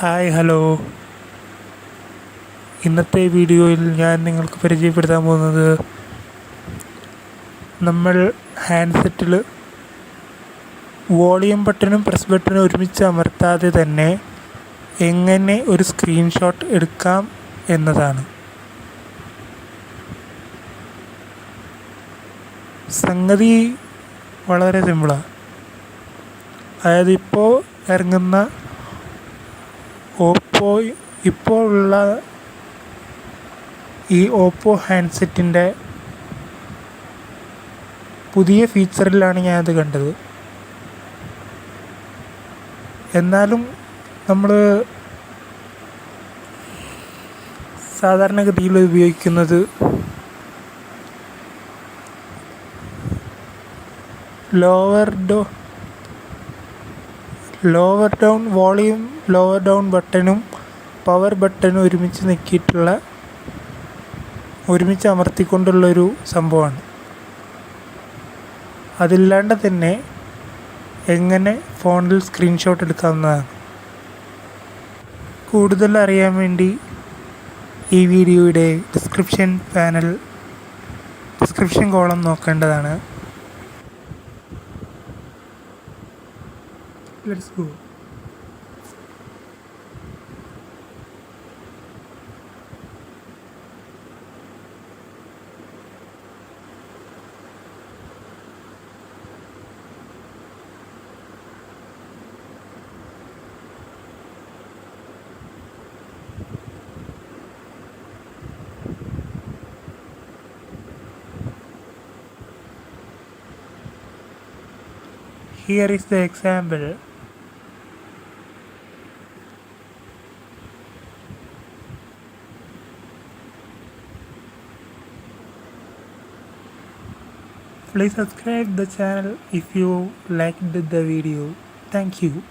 Hi hello. ഇന്നത്തെ വീഡിയോയിൽ ഞാൻ നിങ്ങൾക്ക് പരിചയപ്പെടുത്താൻ പോകുന്നത് നമ്മൾ ഹാൻഡ്സെറ്റിൽ വോളിയം ബട്ടണും പ്രസ് ബട്ടണും ഒരുമിച്ച് അമർത്താതെ തന്നെ എങ്ങനെ ഒരു സ്ക്രീൻഷോട്ട് എടുക്കാം എന്നതാണ്. സംഗതി വളരെ സിമ്പിളാണ് അതായത് ഇപ്പോൾ ഇറങ്ങുന്ന ഓപ്പോ ഇപ്പോൾ ഉള്ള ഈ ഓപ്പോ ഹാൻഡ്സെറ്റിന്റെ പുതിയ ഫീച്ചറിലാണ് ഞാനത് കണ്ടത്. എന്നാലും നമ്മൾ സാധാരണഗതിയിൽ ഉപയോഗിക്കുന്നത് ലോവർ ഡോ lower down volume lower down ബട്ടണും പവർ ബട്ടണും ഒരുമിച്ച് നീക്കിയിട്ടുള്ള ഒരുമിച്ച് അമർത്തിക്കൊണ്ടുള്ളൊരു സംഭവമാണ്. അതില്ലാണ്ട് തന്നെ എങ്ങനെ ഫോണിൽ സ്ക്രീൻഷോട്ട് എടുക്കാവുന്നതാണ്. കൂടുതൽ അറിയാൻ വേണ്ടി ഈ വീഡിയോയുടെ ഡിസ്ക്രിപ്ഷൻ പാനൽ ഡിസ്ക്രിപ്ഷൻ കോളം നോക്കേണ്ടതാണ്. Let's go Here is the example. Please subscribe the channel if you liked the video. Thank you.